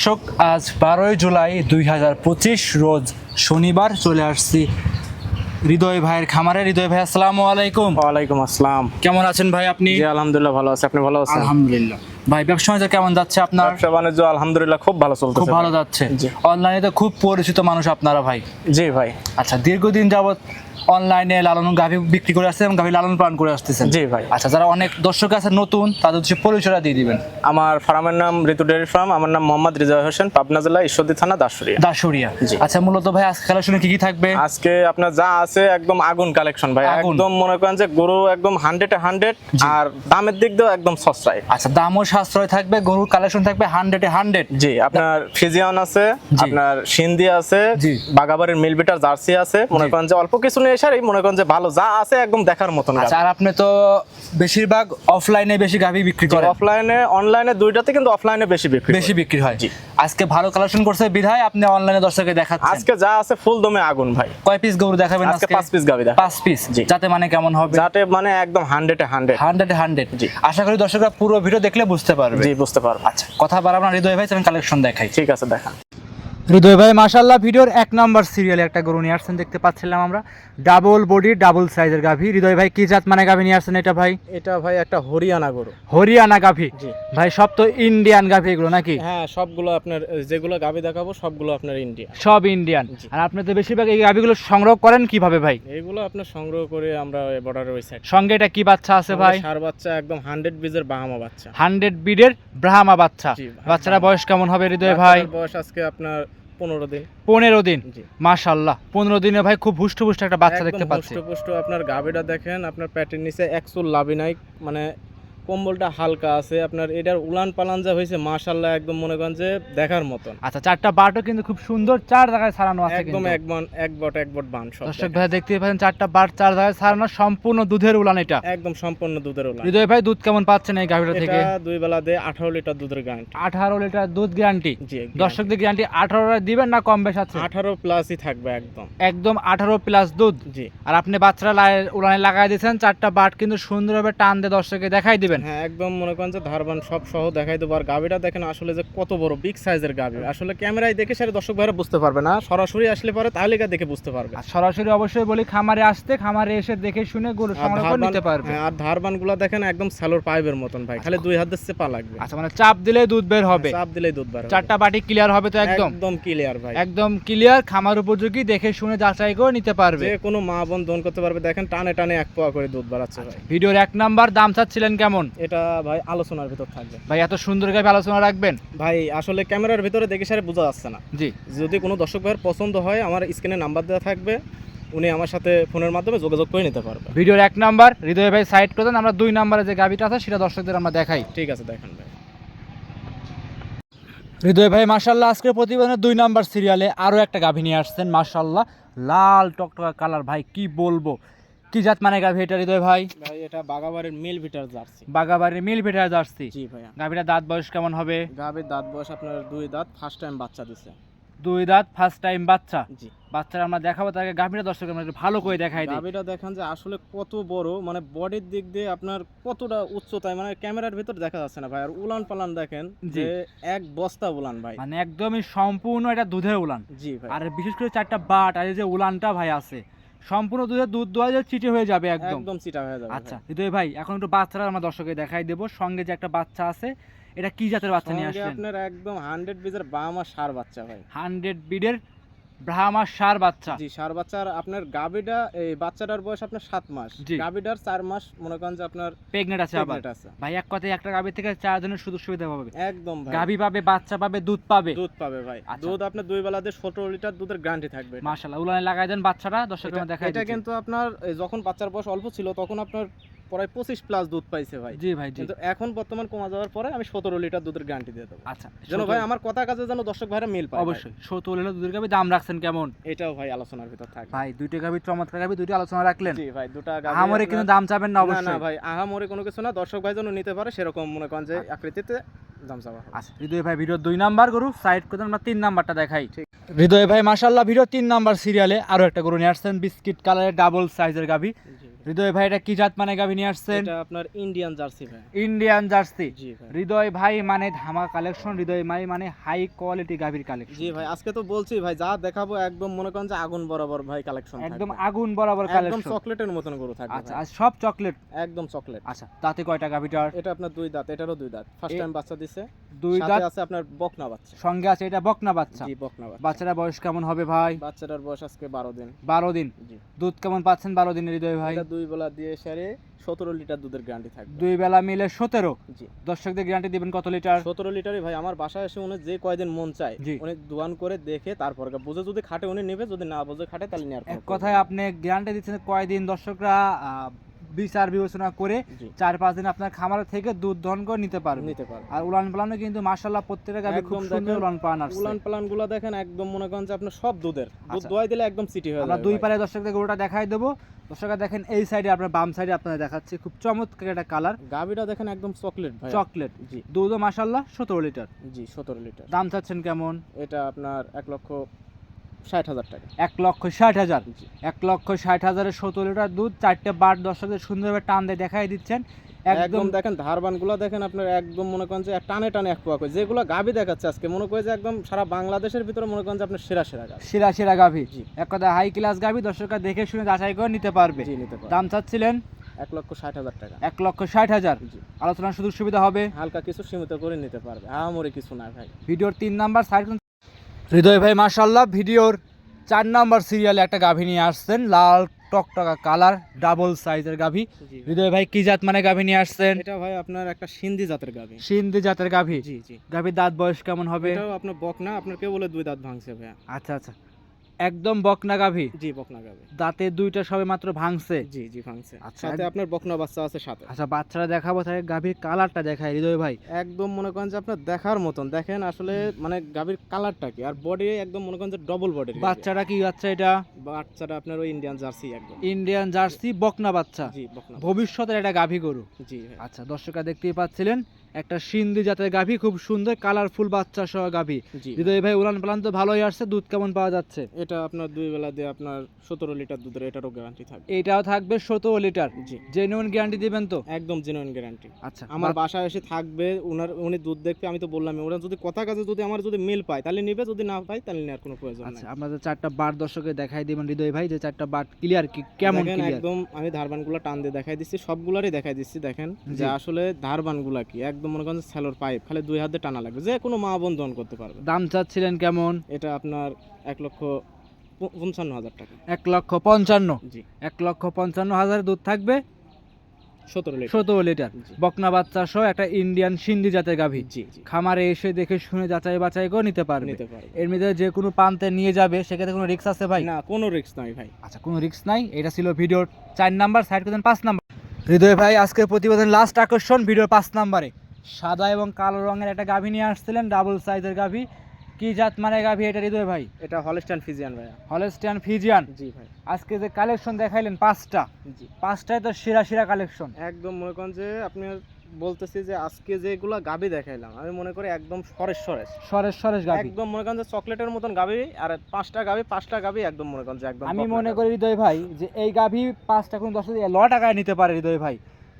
দর্শক আজ বারোই জুলাই দুই হাজার পঁচিশ রোজ শনিবার চলে আসছি হৃদয় ভাইয়ের খামারে। হৃদয় ভাই আসসালামু আলাইকুম। ওয়ালাইকুম আসসালাম। কেমন আছেন ভাই আপনি? জি আলহামদুলিল্লাহ ভালো আছে। আপনি ভালো আছেন? আলহামদুলিল্লাহ। ভাই ব্যবসা বাণিজ্য কেমন যাচ্ছে আপনার? ব্যবসা বাণিজ্য আলহামদুলিল্লাহ খুব ভালো চলতেছে খুব ভালো যাচ্ছে। অনলাইনে তো খুব পরিচিত মানুষ আপনারা ভাই। জি ভাই। আচ্ছা দীর্ঘদিন যাবত অনলাইনে লালন গাভি বিক্রি করে আসছেন এবং গাভি লালন পালন করে আসতেছেন। জি ভাই। আচ্ছা যারা অনেক দর্শক আছে নতুন তাদের হচ্ছে পরিচয়টা দিয়ে দিবেন। আমার ফার্মের নাম ঋতু ডেয়ারি ফার্ম আমার নাম মোহাম্মদ রিজয় হোসেন পাবনা জেলা ঈশ্বরদী থানা দাসুরিয়া দাসুরিয়া আচ্ছা মূলত ভাই আজকে কালেকশনে কি কি থাকবে? আজকে আপনার যা আছে একদম আগুন কালেকশন ভাই। একদম মনে করেন যে গরু একদম হান্ড্রেড হান্ড্রেড আর দামের দিক দিয়েও একদম সস্তায়। আচ্ছা দামও সাশ্রয় থাকবে গরুর কালেকশন থাকবে হান্ড্রেডে হান্ড্রেড জি আপনার ফিজিয়ান আছে আপনার সিন্ধি আছে। বাগাবাড়ির মিলবিটার জার্সি আছে মনে করেন যে অল্প কিছু নিয়ে এসে মনে করেন যে ভালো যা আছে একদম দেখার মতন আচ্ছা আর আপনি তো বেশিরভাগ অফলাইনে বেশি গাভি বিক্রি করেন? অফলাইনে অনলাইনে দুইটাতে কিন্তু অফলাইনে বেশি বিক্রি বেশি বিক্রি হয়। আজকে ভালো কালেকশন করছে বিধায় আপনি অনলাইনে দর্শককে দেখাচ্ছেন। আজকে যা আছে ফুল দমে আগুন ভাই। কয় পিস গরু দেখাবেন আজকে পাঁচ পিস পাঁচ পিস যাতে মানে কেমন হবে? যাতে মানে একদম হান্ড্রেডে হান্ড্রেড হান্ড্রেড হান্ড্রেড জি। আশা করি দর্শকরা পুরো ভিডিও দেখলে বুঝতে পারবে। জি বুঝতে পারব। আচ্ছা কথা বাড়াবো না হৃদয় ভাই আমি কালেকশন দেখাই। ঠিক আছে দেখা। হৃদয় ভাই মাশাল্লাহ ভিডিওর এক নম্বর সিরিয়ালে একটা গরু নিয়ে আসছেন দেখতে পাচ্ছিলাম আমরা। ডাবল বডি ডাবল সাইজের গাভী। হৃদয় ভাই কি জাত মানে গাভি নিয়ে আসছেন এটা ভাই? এটা ভাই একটা হরিয়ানা গরু। হরিয়ানা গাভী। জি। ভাই সব তো ইন্ডিয়ান গাভী এগুলো নাকি? হ্যাঁ সবগুলো আপনার যেগুলো গাভী দেখাবো সবগুলো আপনার ইন্ডিয়ান সব ইন্ডিয়ান আর আপনি তো বেশিরভাগ এই গাভীগুলো সংগ্রহ করেন কীভাবে ভাই? এগুলো আপনার সংগ্রহ করে আমরা বর্ডারের ওই সাইড সঙ্গে এটা কি বাচ্চা আছে ভাই? সার বাচ্চা একদম হান্ড্রেড বিজের বাহামা বাচ্চা। হান্ড্রেড বিডের ব্রাহ্মা বাচ্চা। বাচ্চারা বয়স কেমন হবে হৃদয় ভাই? বয়স আজকে আপনার পনেরো দিন। পনেরো দিন? মাশাল্লাহ পনেরো দিনে ভাই খুব হুষ্ট পুষ্ট একটা বাচ্চা দেখতে পাচ্ছি। পুষ্ট আপনার গাবিটা দেখেন আপনার প্যাটের নিচে একচুল লাভি নাই মানে কম্বলটা হালকা আছে আপনার এটার উলান পালান যা হয়েছে মাশাল্লাহ একদম মনে করেন যে দেখার মতন। আচ্ছা চারটা বাটও কিন্তু খুব সুন্দর চার জায়গায় ছাড়ানো আছে একদম এক বন এক বট এক বট বান সব দর্শক ভাই দেখতে পাচ্ছেন চারটা বাট চার জায়গায় ছাড়ানো সম্পূর্ণ দুধের উলান এটা। একদম সম্পূর্ণ দুধের উলান। হৃদয় ভাই দুধ কেমন পাচ্ছেন এই গাভিটা থেকে? এটা দুই বেলা দিয়ে আঠারো লিটার দুধের গ্যারান্টি আঠারো লিটার দুধ গ্যারান্টি জি দর্শকদের গ্যারান্টি আঠারো দিবেন না কম বেশ আছে? আঠারো প্লাসই থাকবে একদম। একদম আঠারো প্লাস দুধ। জি। আর আপনি বাচ্চারা উলানে লাগাই দিয়েছেন চারটা বাট কিন্তু সুন্দরভাবে টান দিয়ে দর্শককে দেখাই দিবেন হ্যাঁ একদম মনে করেন যে ধারবান সব সহ দেখাই দেবো। আর গাভিটা দেখেন আসলে যে কত বড় বিগ সাইজের গাভি আসলে ক্যামেরায় দেখে সেটা দর্শক ভাইরা বুঝতে পারবে না। সরাসরি আসলে পরে তাহলে দেখে বুঝতে পারবে। আর সরাসরি অবশ্যই বলি খামারে আসতে খামারে এসে দেখে শুনে গরু ধারবান নিতে পারবে। হ্যাঁ, আর ধারবানগুলা দেখেন একদম স্যালোর পাইপের মতন ভাই। খালি দুই হাত দিয়ে চেপা লাগবে। আচ্ছা মানে চাপ দিলে দুধ বের হবে। চাপ দিলেই দুধ বের হবে। চারটা বাটি ক্লিয়ার হবে তো একদম? একদম ক্লিয়ার ভাই। একদম ক্লিয়ার খামার উপযোগী দেখে শুনে যাচাই করে নিতে পারবে। যে কোনো মা বোন দোন করতে পারবে। দেখেন টানে টানে এক পোয়া করে দুধ বাড়াচ্ছে ভাই। ভিডিওর এক নাম্বার দাম চাচ্ছিলেন কেমন? এটা ভাই আলোচনার ভিতর থাকবে। ভাই এত সুন্দর ভাবে আলোচনা রাখবেন? ভাই আসলে ক্যামেরার ভিতরে দেখে সারে বোঝা যাচ্ছে না। জি। যদি কোনো দর্শক ভাইয়ের পছন্দ হয় আমার স্ক্রিনে নাম্বার দেওয়া থাকবে। উনি আমার সাথে ফোনের মাধ্যমে যোগাযোগ করে নিতে পারবে। ভিডিওর এক নাম্বার হৃদয় ভাই সাইড করে দেন। আমরা দুই নাম্বারে যে গাবিটা আছে সেটা দর্শকদের আমরা দেখাই। ঠিক আছে দেখেন ভাই। হৃদয় ভাই মাশাল্লাহ আজকের প্রতিবেদনের দুই নাম্বার সিরিয়ালে আরও একটা গাভী নিয়ে আসছেন। মাশাল্লাহ লাল টকটকা কালার ভাই কি বলব? কি জাত মানে গাভী এটা হৃদয় ভাই? ভাই এটা বাগাবাড়ির মিল ভিটার জার্সি। বাগাবাড়ির মিল ভেটার জার্সি? জি ভাইয়া। গাভীটা দাঁত বয়স কেমন হবে? গাভীর দাঁত বয়স আপনার দুই দাঁত ফার্স্ট টাইম বাচ্চা দিছে। দুই দাঁত ফার্স্ট টাইম বাচ্চা? জি। বাচ্চারা আমরা দেখাবো তাকে গাভীটা দর্শক আমরা একটু ভালো করে দেখাই দিই। গাভীটা দেখেন যে আসলে কত বড় মানে বডির দিক দিয়ে আপনার কতটা উচ্চতায় মানে ক্যামেরার ভিতর দেখা যাচ্ছে না ভাই। আর উলান পালান দেখেন যে এক বস্তা উলান ভাই। মানে একদমই সম্পূর্ণ এটা দুধের উলান। জি ভাই। আর বিশেষ করে চারটা বাট আর এই যে উলানটা ভাই আছে সম্পূর্ণ দুধের দুধ দোয়া যে চিটে হয়ে যাবে একদম। একদম চিটা হয়ে যাবে আচ্ছা হৃদয় ভাই এখন একটু বাচ্চারা আমার দর্শকে দেখাই দেবো। সঙ্গে যে একটা বাচ্চা আছে এটা কি জাতের বাচ্চা নিয়ে আসলেন? আপনার একদম হান্ড্রেড বিজের আর সার বাচ্চা ভাই। হান্ড্রেড বিডের ব্রাহ্মা সার বাচ্চা। জি সার বাচ্চার আপনার গাবিটা এই বাচ্চাটার বয়স আপনার সাত মাস। গাবিটার চার মাস মনে করেন যে আপনার প্রেগনেন্ট আছে আবার। ভাই এক কথায় একটা গাভী থেকে চার জনের সুযোগ সুবিধা পাবে। একদম ভাই। গাভী পাবে বাচ্চা পাবে দুধ পাবে। দুধ পাবে ভাই। আচ্ছা। দুধ আপনার দুই বেলা দিয়ে সতেরো লিটার দুধের গ্যারান্টি থাকবে এটা। মাশাল্লাহ উলানে লাগাই দেন বাচ্চারা দর্শক এটা- দেখাই এটা কিন্তু আপনার যখন বাচ্চার বয়স অল্প ছিল তখন আপনার প্রায় পঁচিশ প্লাস দুধ পাইছে ভাই। জি ভাই কিন্তু এখন বর্তমান কমা যাওয়ার পরে আমি সতেরো লিটার দুধের গ্যারান্টি দিয়ে দেবো। আচ্ছা যেন ভাই আমার কথা কাজে যেন দর্শক ভাইরা মিল পায় অবশ্যই সত্তর হলো দুধের গাভী দাম রাখছেন কেমন? এটাও ভাই আলোচনার ভিতর থাকবে। ভাই দুইটা গাভী চমৎকার গাভী দুইটা আলোচনা রাখলেন। জি ভাই দুটা গাভী আমারে কিন্তু দাম চাবেন না না না অবশ্যই। ভাই আহামরি কোনো কিছু না দর্শক ভাই যেন নিতে পারে সেরকম মনে করেন যে আকৃতিতে দাম চাওয়া আচ্ছা হৃদয় ভাই ভিডিও দুই নাম্বার গরু সাইড করে আমরা তিন নাম্বারটা দেখাই। ঠিক। হৃদয় ভাই মাশাল্লাহ ভিডিও তিন নাম্বার সিরিয়ালে আরও একটা গরু নিয়ে আসছেন বিস্কিট কালারের ডাবল সাইজের গাভী। জি। হৃদয় ভাই এটা কি জাত মানে গাভী নিয়ে আসছেন? এটা আপনার ইন্ডিয়ান জার্সি ভাই। ইন্ডিয়ান জার্সি জি ভাই। হৃদয় ভাই মানে ধামা কালেকশন হৃদয় ভাই মানে হাই কোয়ালিটি গাভীর কালেকশন জি ভাই আজকে তো বলছি ভাই যা দেখাবো একদম মনে করেন যে আগুন বরাবর ভাই কালেকশন একদম আগুন বরাবর কালেকশন একদম চকলেটের মতন গরু থাকবে আচ্ছা আর সব চকলেট একদম চকলেট আচ্ছা তাতে কয়টা গাভীটার এটা আপনার দুই দাঁত এটারও দুই দাঁত। ফার্স্ট টাইম বাচ্চা দিছে। দুই দাঁত? আছে আপনার বকনা বাচ্চা। সঙ্গে আছে এটা বকনা বাচ্চা? জি বকনা বাচ্চা। বাচ্চারা বয়স কেমন হবে ভাই? বাচ্চাটার বয়স আজকে বারো দিন। বারো দিন। জি। দুধ কেমন পাচ্ছেন বারো দিনের হৃদয় ভাই? দুই বেলা দিয়ে সারে সতেরো লিটার দুধের গ্যারান্টি থাকবে। দুই বেলা মিলে সতেরো? জি। দর্শকদের গ্যারান্টি দিবেন কত লিটার? সতেরো লিটারই ভাই আমার বাসায় এসে উনি যে কয়দিন মন চায়। উনি দোয়ান করে দেখে তারপর বুঝে যদি খাটে উনি নেবে যদি না বুঝে খাটে তাহলে নেওয়ার এক কথায় আপনি গ্যারান্টি দিচ্ছেন কয়দিন? দর্শকরা বিচার বিবেচনা করে চার পাঁচ দিন আপনার খামার থেকে দুধ দহন করে নিতে পারবে। নিতে পারবে। আর উলান পালানো কিন্তু মাশাল্লাহ প্রত্যেকটা গাভী খুব সুন্দর উলান পালান আসছে। উলান পালানগুলা দেখেন একদম মনে করেন যে আপনার সব দুধের। দুধ আচ্ছা। দোয়াই দিলে একদম সিটি হয়ে আমরা যাবে দুই ভাই। পারে দর্শকদের গরুটা দেখাই দেবো। দর্শকরা দেখেন এই সাইডে আপনার বাম সাইডে আপনাদের দেখাচ্ছি খুব চমৎকার একটা কালার গাভীটা দেখেন একদম চকলেট ভাই। চকলেট জি। দুধও মাশাল্লাহ সতেরো লিটার জি সতেরো লিটার দাম চাচ্ছেন কেমন? এটা আপনার এক লক্ষ ষাট হাজার টাকা। এক লক্ষ ষাট হাজার। এক লক্ষ ষাট হাজারের সতেরো লিটার দুধ চারটে বার দর্শকদের সুন্দরভাবে টান দিয়ে দেখাই দিচ্ছেন। একদম দেখেন ধারবানগুলা দেখেন আপনার একদম মনে করেন যে টানে টানে এক পোয়া করে। যেগুলো গাভী দেখাচ্ছে আজকে মনে করে যে একদম সারা বাংলাদেশের ভিতরে মনে করেন যে আপনার সেরা সেরা গাভী। সেরা সেরা গাভী। এক কথা হাই ক্লাস গাভী দর্শকরা দেখে শুনে যাচাই করে নিতে পারবে। দাম চাচ্ছিলেন এক লক্ষ ষাট হাজার টাকা। এক লক্ষ ষাট হাজার। আলোচনার সুযোগ সুবিধা হবে। হালকা কিছু সীমিত করে নিতে পারবে। আহামরি কিছু না ভাই। ভিডিওর তিন নাম্বার সাইড হৃদয় ভাই মাসাল্লাহ ভিডিওর চার নম্বর সিরিয়ালে একটা গাভী নিয়ে আসছেন লাল টকটকা কালার ডাবল সাইজের গাভী। হৃদয় ভাই কি জাত মানে গাভী নিয়ে আসছেন? এটা ভাই আপনার একটা সিন্ধি জাতের গাভী। সিন্ধি জাতের গাভী। জি জি। গাভীর দাঁত বয়স কেমন হবে? এটাও আপনার বকনা আপনার কেউ বলে দুই দাঁত ভাঙছে ভাই আচ্ছা আচ্ছা। একদম বকনা গাভী? জি বকনা গাভী। দাঁতে দুইটা সবে মাত্র ভাঙছে? জি জি ভাঙছে। আচ্ছা, সাথে আপনার বকনা বাচ্চা আছে সাথে। আচ্ছা বাচ্চারা দেখাবো তাহলে গাভীর কালারটা দেখায় হৃদয় ভাই। একদম মনে করেন যে আপনার দেখার মতন। দেখেন আসলে মানে গাভীর কালারটা কি? আর বডি একদম মনে করেন যে ডবল বডি বাচ্চাটা কি বাচ্চা এটা? বাচ্চাটা আপনার ওই ইন্ডিয়ান জার্সি একদম। ইন্ডিয়ান জার্সি বকনা বাচ্চা। জি বকনা ভবিষ্যতের এটা গাভী গরু। জি আচ্ছা দর্শকরা দেখতেই পাচ্ছিলেন। একটা সিন্ধি জাতের গাভী খুব সুন্দর কালারফুল বাচ্চা সহ গাভী। হৃদয় ভাই উলান পালান তো ভালোই আসছে দুধ কেমন পাওয়া যাচ্ছে? এটা আপনার দুই বেলা দিয়ে আপনার সতেরো লিটার দুধের এটারও গ্যারান্টি থাকবে। এটাও থাকবে সতেরো লিটার। জি। জেনুইন গ্যারান্টি দিবেন তো? একদম জেনুইন গ্যারান্টি আচ্ছা আমার বাসায় এসে থাকবে উনার উনি দুধ দেখবে আমি তো বললাম ওরা যদি কথা কাজে যদি আমার যদি মিল পায় তাহলে নিবে যদি না পায় তাহলে নেওয়ার কোনো প্রয়োজন আচ্ছা আপনাদের চারটা বার দর্শকে দেখাই দিবেন হৃদয় ভাই যে চারটা বার ক্লিয়ার কি কেমন একদম আমি ধারবানগুলো টান দিয়ে দেখাই দিচ্ছি সবগুলারই দেখাই দিচ্ছি দেখেন যে আসলে ধারবানগুলা কি একদম মনে করেন স্যালোর পাইপ খালি দুই হাতে টানা লাগবে। যে কোনো মা বোন দহন করতে পারবে। দাম চাচ্ছিলেন কেমন? এটা আপনার এক লক্ষ পঞ্চান্ন হাজার টাকা। এক লক্ষ পঞ্চান্ন? জি। এক লক্ষ পঞ্চান্ন হাজার দুধ থাকবে? সতেরো লিটার। সতেরো লিটার। বকনা বাচ্চা সহ একটা ইন্ডিয়ান সিন্ধি জাতের গাভী। খামারে এসে দেখে শুনে যাচাই বাছাই করে নিতে পারবে। নিতে পারবে। এর মধ্যে যে কোনো প্রান্তে নিয়ে যাবে সেক্ষেত্রে কোনো রিক্স আছে ভাই? না কোনো রিস্ক নাই ভাই। আচ্ছা কোনো রিস্ক নাই। এটা ছিল ভিডিওর চার নাম্বার সাইড করতেন পাঁচ নাম্বার। হৃদয় ভাই আজকের প্রতিবেদন লাস্ট আকর্ষণ ভিডিওর পাঁচ নাম্বারে। সাদা এবং কালো রঙের একটা গাভী নিয়ে আসছিলেন ডাবল সাইজের গাভী। কি জাত মানে গাভী এটা হৃদয় ভাই? এটা হলস্টাইন ফিজিয়ান ভাইয়া। হলেস্টিয়ান ফিজিয়ান জি ভাই। আজকে যে কালেকশন দেখাইলেন পাঁচটা জি। পাঁচটায় তো সেরা সেরা কালেকশন একদম মনে করেন যে আপনি বলতেছি যে আজকে যেগুলো গাবি দেখাইলাম আমি মনে করি একদম সরেস সরেস সরেস সরেস গাভী। একদম মনে করেন যে চকলেটের মতন গাবি আর পাঁচটা গাবি পাঁচটা গাবি একদম মনে করেন যে একদম আমি মনে করি হৃদয় ভাই যে এই গাভী পাঁচটা কোন দশ ল টাকায় নিতে পারে হৃদয় ভাই।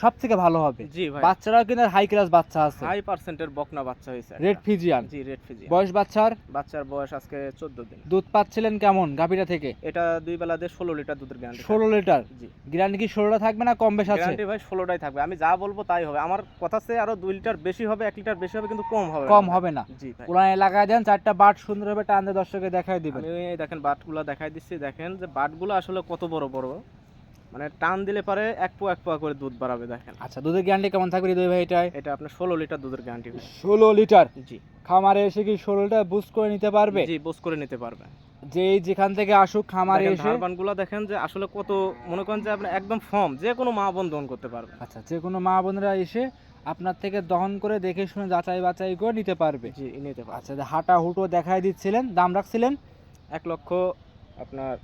সব থেকে ভালো হবে। জি ভাই। বাচ্চারাও কিন্তু হাই ক্লাস বাচ্চা আছে। হাই পার্সেন্টের বকনা বাচ্চা হয়েছে রেড ফিজিয়ান জি রেড ফিজিয়ান বয়স বাচ্চার? বাচ্চার বয়স আজকে চোদ্দ দিন। দুধ পাচ্ছিলেন কেমন গাভীটা থেকে? এটা দুই বেলা দিয়ে ষোলো লিটার দুধের গ্যারান্টি ষোলো লিটার? জি। গ্যারান্টি কি ষোলোটা থাকবে না কম বেশ আছে? গ্যারান্টি ভাই ষোলোটাই থাকবে। আমি যা বলব তাই হবে। আমার কথা সে আরও দুই লিটার বেশি হবে এক লিটার বেশি হবে কিন্তু কম হবে কম হবে না। জি ভাই। পুরান এলাকায় দেন চারটা বাট সুন্দরভাবে টান দিয়ে দর্শকে দেখায় দিবেন। আমি এই দেখেন বাটগুলো দেখাই দিচ্ছি। দেখেন যে বাটগুলো আসলে কত বড় বড়। মানে টান দিলে পারে এক পোয়া এক পোয়া করে দুধ বাড়াবে দেখেন। আচ্ছা দুধের গ্যারান্টি কেমন থাকবে হৃদয় ভাই এটাই এটা আপনার ষোলো লিটার দুধের গ্যারান্টি ষোলো লিটার? জি। খামারে এসে কি ষোলোটা বুস্ট করে নিতে পারবে? জি বোস করে নিতে পারবে। যে যেখান থেকে আসুক খামারে এসে ধারবানগুলো দেখেন যে আসলে কত মনে করেন যে আপনি একদম ফর্ম যে কোনো মা বোন দহন করতে পারবে। আচ্ছা যে কোনো মা বোনেরা এসে আপনার থেকে দহন করে দেখে শুনে যাচাই বাছাই করে নিতে পারবে। জি নিতে পারবে। আচ্ছা যে হাঁটা হুটো দেখাই দিচ্ছিলেন দাম রাখছিলেন? এক লক্ষ আপনার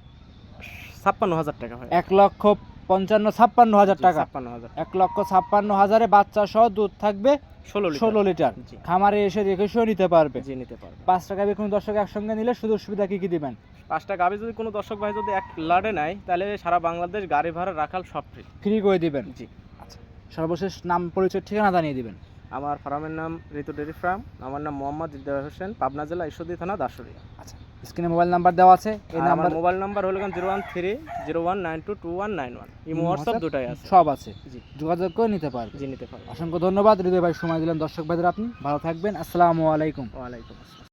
ছাপ্পান্ন হাজার টাকা হয় এক লক্ষ পঞ্চান্ন ছাপ্পান্ন হাজার টাকা। ছাপ্পান্ন হাজার। এক লক্ষ ছাপ্পান্ন হাজারে বাচ্চা সহ দুধ থাকবে ষোলো লিটার। ষোলো লিটার। খামারে এসে দেখে শুনে নিতে পারবে। জি নিতে পারবে। পাঁচ টাকা কোনো দর্শক একসঙ্গে নিলে সুযোগ সুবিধা কি কি দিবেন? পাঁচটা গাভি যদি কোনো দর্শক ভাই যদি এক লাটে নেয় তাহলে সারা বাংলাদেশ গাড়ি ভাড়া রাখাল সব ফ্রি ফ্রি করে দিবেন? জি। আচ্ছা সর্বশেষ নাম পরিচয় ঠিকানা জানিয়ে দিবেন। আমার ফার্মের নাম ঋতু ডেরি ফার্ম। আমার নাম মোহাম্মদ হৃদয় হোসেন পাবনা জেলা ঈশ্বরদী থানা দাসুরিয়া আচ্ছা। স্ক্রিনে মোবাইল নাম্বার দেওয়া আছে এই নাম্বার মোবাইল নাম্বার হলো zero one three zero one nine two two one nine one. Imo WhatsApp দুটাই আছে। সব আছে। জি। যোগাযোগ করে নিতে পারবেন জি নিতে পারবে। অসংখ্য ধন্যবাদ। হৃদয় ভাই সময় দিলেন। দর্শক ভাইদের আপনি। ভালো থাকবেন। আসসালামু আলাইকুম। ওয়ালাইকুম আসসালাম।